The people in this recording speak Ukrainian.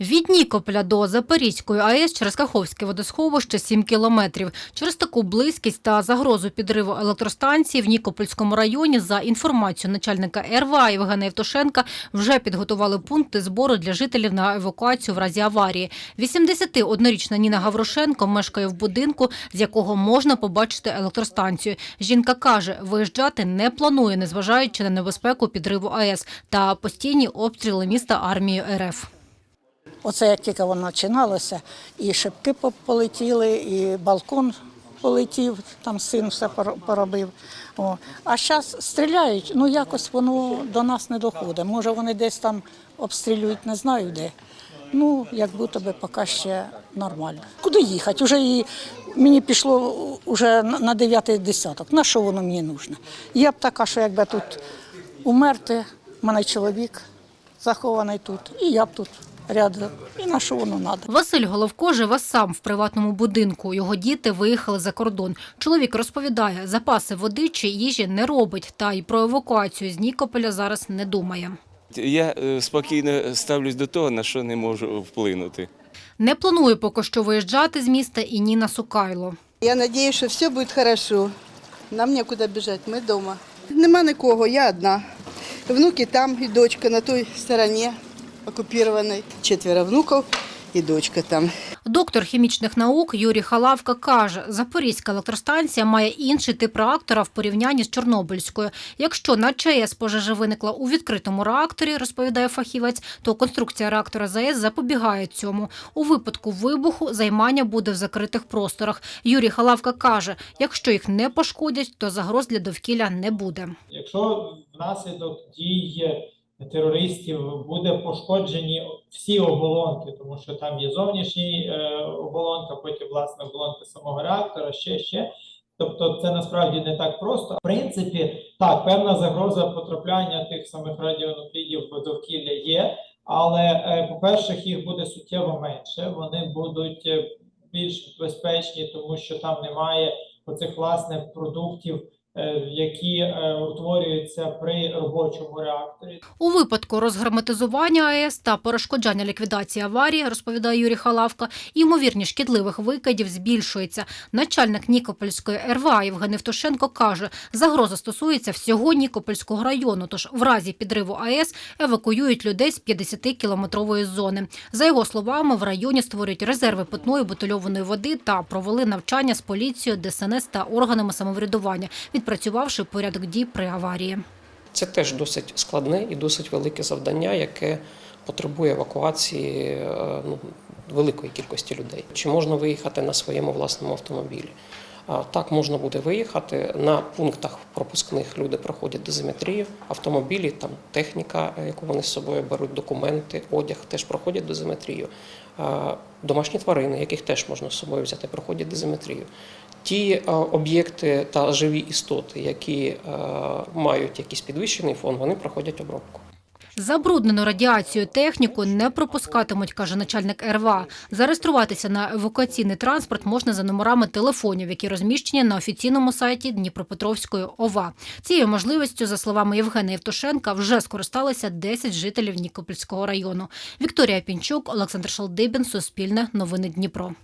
Від Нікополя до Запорізької АЕС через Каховське водосховище 7 кілометрів. Через таку близькість та загрозу підриву електростанції в Нікопольському районі, за інформацією начальника РВА Євгена Євтушенка, вже підготували пункти збору для жителів на евакуацію в разі аварії. 81-річна Ніна Гаврошенко мешкає в будинку, з якого можна побачити електростанцію. Жінка каже, виїжджати не планує, незважаючи на небезпеку підриву АЕС та постійні обстріли міста армією РФ. Оце як тільки воно починалося, і шибки полетіли, і балкон полетів, там син все поробив. О. А зараз стріляють, ну якось воно до нас не доходить. Може вони десь там обстрілюють, не знаю де. Ну, як будто би поки ще нормально. Куди їхати? Уже і мені пішло уже на дев'ятий десяток. На що воно мені нужно? Я б така, що якби тут умерти, в мене чоловік захований тут, і я б тут рядом. І на що воно треба? Василь Головко живе сам в приватному будинку. Його діти виїхали за кордон. Чоловік розповідає, запаси води чи їжі не робить, та й про евакуацію з Нікополя зараз не думає. Я е, спокійно ставлюсь до того, на що не можу вплинути. Не планує поки що виїжджати з міста і Ніна Сукайло. Я надеюсь, що все буде хорошо. Нам некуди біжати, ми вдома. Нема нікого, я одна. Внуки там і дочка на той стороні окупованій. Четверо внуків і дочка там. Доктор хімічних наук Юрій Халавка каже, Запорізька електростанція має інший тип реактора в порівнянні з Чорнобильською. Якщо на ЧАЕС пожежа виникла у відкритому реакторі, розповідає фахівець, то конструкція реактора ЗАЕС запобігає цьому. У випадку вибуху займання буде в закритих просторах. Юрій Халавка каже, якщо їх не пошкодять, то загроз для довкілля не буде. Якщо внаслідок дій терористів буде пошкоджені всі оболонки, тому що там є зовнішні е, оболонка, потім власне оболонка самого реактора, ще ще. Тобто це насправді не так просто. В принципі, так, певна загроза потрапляння тих самих радіонуклідів в довкілля є, але, е, по-перше, їх буде суттєво менше. Вони будуть е, більш безпечні, тому що там немає оцих власне продуктів, які е, утворюються при робочому реакторі. У випадку розгерметизування АЕС та перешкоджання ліквідації аварії, розповідає Юрій Халавка, ймовірність шкідливих викидів збільшується. Начальник Нікопольської РВА Євген Євтушенко каже, загроза стосується всього Нікопольського району, тож в разі підриву АЕС евакуюють людей з 50-кілометрової зони. За його словами, в районі створюють резерви питної бутильованої води та провели навчання з поліцією, ДСНС та органами самоврядування, відпрацювавши порядок дій при аварії. Це теж досить складне і досить велике завдання, яке потребує евакуації е, ну, великої кількості людей. Чи можна виїхати на своєму власному автомобілі? Так, можна буде виїхати. На пунктах пропускних люди проходять дозиметрію, автомобілі, там техніка, е, яку вони з собою беруть, документи, одяг теж проходять дозиметрію. Домашні тварини, яких теж можна з собою взяти, проходять дозиметрію. Ті е, об'єкти та живі істоти, які е, мають якийсь підвищений фон, вони проходять обробку. Забруднену радіацією техніку не пропускатимуть, каже начальник РВА. Зареєструватися на евакуаційний транспорт можна за номерами телефонів, які розміщені на офіційному сайті Дніпропетровської ОВА. Цією можливістю, за словами Євгена Євтушенка, вже скористалися 10 жителів Нікопольського району. Вікторія Пінчук, Олександр Шалдибін, Суспільне, Новини Дніпро.